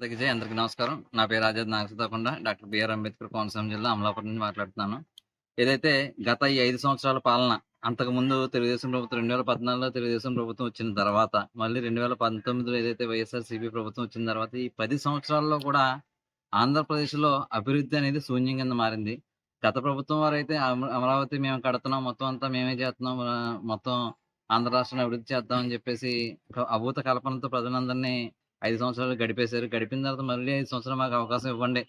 దిగ్విజయ్ అందరికీ నమస్కారం. నా పేరు Azad నాగసీతాకొండ doctor B R Ambedkar Konaseema జిల్లా అమలాపురం నుంచి మాట్లాడుతున్నాను. ఏదైతే గత ఈ ఐదు సంవత్సరాల పాలన అంతకు ముందు తెలుగుదేశం ప్రభుత్వం రెండు వేల పద్నాలుగులో తెలుగుదేశం ప్రభుత్వం వచ్చిన తర్వాత మళ్ళీ రెండు వేల పంతొమ్మిదిలో ఏదైతే వైఎస్ఆర్ సిపి ప్రభుత్వం వచ్చిన తర్వాత ఈ పది సంవత్సరాల్లో కూడా ఆంధ్రప్రదేశ్లో అభివృద్ధి అనేది శూన్యం కింద మారింది. గత ప్రభుత్వం వారు అయితే అమ- అమరావతి మేము కడుతున్నాం మొత్తం అంతా మేమే చేస్తున్నాం మొత్తం ఆంధ్ర రాష్ట్రాన్ని అభివృద్ధి చేద్దామని చెప్పేసి అభూత కల్పనతో ప్రజలందరినీ ఐదు సంవత్సరాలు గడిపేశారు. గడిపిన తర్వాత మళ్ళీ ఐదు సంవత్సరాలు మాకు అవకాశం ఇవ్వండి.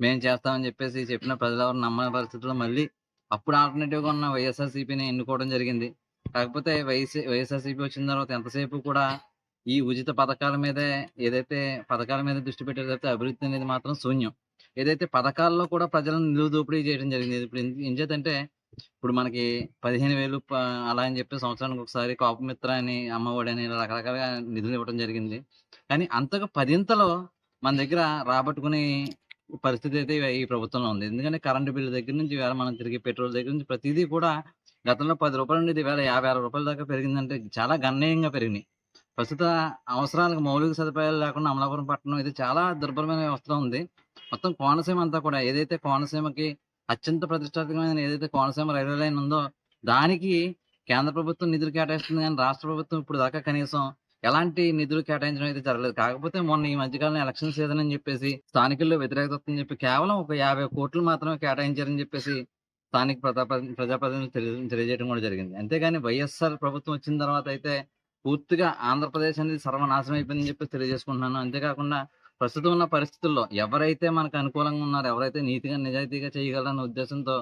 మేము చేస్తామని చెప్పేసి చెప్పిన ప్రజలెవరు నమ్మని పరిస్థితుల్లో మళ్ళీ అప్పుడు ఆల్టర్నేటివ్గా ఉన్న వైఎస్ఆర్సీపీని ఎన్నుకోవడం జరిగింది. కాకపోతే వైఎస్ వైఎస్ఆర్సీపీ వచ్చిన తర్వాత ఎంతసేపు కూడా ఈ ఉచిత పథకాల మీదే ఏదైతే పథకాల మీద దృష్టి పెట్టారు తప్పితే అభివృద్ధి అనేది మాత్రం శూన్యం. ఏదైతే పథకాల్లో కూడా ప్రజలను నిలువ దోపిడీ చేయడం జరిగింది. ఇప్పుడు ఏం- ఏం చేతంటే ఇప్పుడు మనకి పదిహేను వేలు అలా అని చెప్పి సంవత్సరానికి ఒకసారి కోపమిత్ర అని అమ్మఒడి అని ఇలా రకరకాలుగా నిధులు ఇవ్వడం జరిగింది. కానీ అంతకు పదింతలో మన దగ్గర రాబట్టుకునే పరిస్థితి అయితే ఈ ప్రభుత్వంలో ఉంది. ఎందుకంటే కరెంటు బిల్లు దగ్గర నుంచి వేళ మనం తిరిగి పెట్రోల్ దగ్గర నుంచి ప్రతిదీ కూడా గతంలో పది రూపాయల నుండి వేళ యాభై ఆరు రూపాయల దాకా పెరిగిందంటే చాలా గణనీయంగా పెరిగినాయి. ప్రస్తుత అవసరాలకు మౌలిక సదుపాయాలు లేకుండా అమలాపురం పట్టణం ఇది చాలా దుర్భరమైన వ్యవస్థలో ఉంది. మొత్తం కోనసీమ అంతా కూడా ఏదైతే కోనసీమకి అత్యంత ప్రతిష్టాత్మకమైన ఏదైతే కోనసీమ రైల్వే లైన్ ఉందో దానికి కేంద్ర ప్రభుత్వం నిధులు కేటాయిస్తుంది కానీ రాష్ట్ర ప్రభుత్వం ఇప్పుడు దాకా కనీసం ఎలాంటి నిధులు కేటాయించడం అయితే జరగలేదు. కాకపోతే మొన్న ఈ మధ్యకాలం ఎలక్షన్ సీజన్ అని చెప్పేసి స్థానికుల్లో వ్యతిరేకత వస్తుందని చెప్పి కేవలం ఒక యాభై కోట్లు మాత్రమే కేటాయించారని చెప్పేసి స్థానిక ప్రజాప్రతినిధులు తెలియ తెలియజేయడం కూడా జరిగింది. అంతేగాని వైఎస్ఆర్ ప్రభుత్వం వచ్చిన తర్వాత అయితే పూర్తిగా ఆంధ్రప్రదేశ్ అనేది సర్వనాశనం అయిపోయిందని చెప్పి తెలియజేసుకుంటున్నాను. అంతేకాకుండా ప్రస్తుతం ఉన్న పరిస్థితుల్లో ఎవరైతే మనకు అనుకూలంగా ఉన్నారో ఎవరైతే నీతిగా నిజాయితీగా చేయగలరన్న ఉద్దేశంతో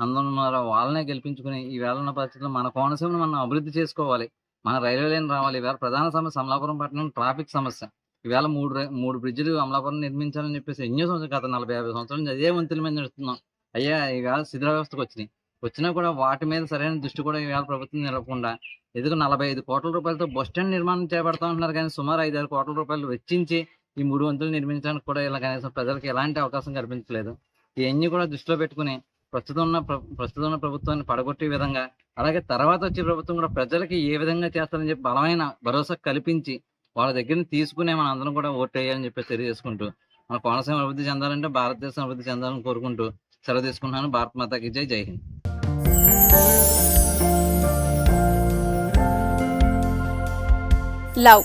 అందరూ ఉన్నారో వాళ్ళనే గెలిపించుకుని ఈ వేళ ఉన్న పరిస్థితుల్లో మన కోనసీమను మనం అభివృద్ధి చేసుకోవాలి. మన రైల్వే లైన్ రావాలి. ఈవేళ ప్రధాన సమస్య అమలాపురం పట్టణం ట్రాఫిక్ సమస్య. ఈవేళ మూడు మూడు బ్రిడ్జిలు అమలాపురం నిర్మించాలని చెప్పేసి ఎన్నో సంవత్సరాలు గత నలభై యాభై సంవత్సరాల నుంచి అదే వంతుల మీద నడుస్తున్నాం. అయ్యా ఈవేళ శిథిల వ్యవస్థకు వచ్చినాయి. వచ్చినా కూడా వాటి మీద సరైన దృష్టి కూడా ఈవేళ ప్రభుత్వం నిలవకుండా ఎదుగు నలభై ఐదు కోట్ల రూపాయలతో బస్ స్టాండ్ నిర్మాణం చేపడతా ఉంటున్నారు కానీ సుమారు ఐదు ఆరు కోట్ల రూపాయలు వెచ్చించి ఈ మూడు వంతులు నిర్మించడానికి కూడా ఇలా కనీసం ప్రజలకు ఎలాంటి అవకాశం కల్పించలేదు. ఇవన్నీ కూడా దృష్టిలో పెట్టుకుని ప్రస్తుతం ఉన్న ప్రస్తుతం ఉన్న ప్రభుత్వాన్ని పడగొట్టే విధంగా అలాగే తర్వాత వచ్చే ప్రభుత్వం కూడా ప్రజలకి ఏ విధంగా చేస్తారని చెప్పి బలమైన భరోసా కల్పించి వాళ్ళ దగ్గర తీసుకునే మన అందరం కూడా ఓటు వేయాలని చెప్పి తెలియజేసుకుంటూ మన కోనసీమ అభివృద్ధి చెందాలంటే భారతదేశం అభివృద్ధి చెందాలని కోరుకుంటూ సెలవు తీసుకుంటున్నాను. భారత మాతాకి జై జై హింద్. లవ్.